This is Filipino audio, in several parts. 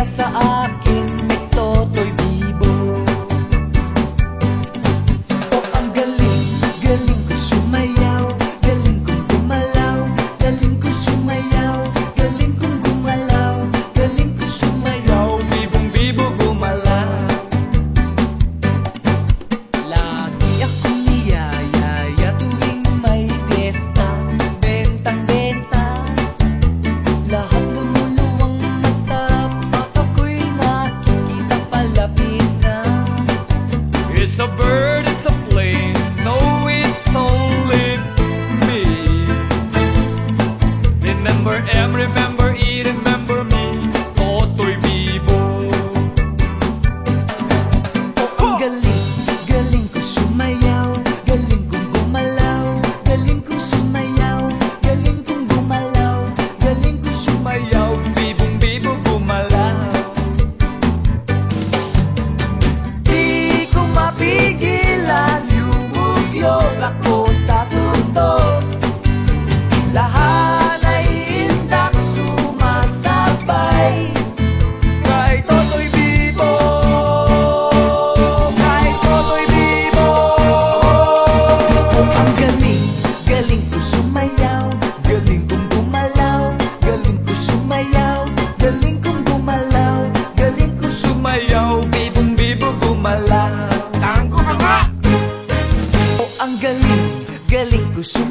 ka sa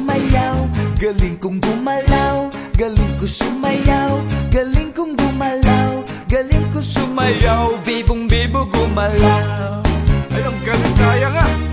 sumayaw. Galing kong gumalaw Galing ko sumayaw. Galing kong gumalaw Galing ko sumayaw. Bibong bibo gumalaw. Ay, ang galing kaya nga.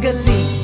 个你。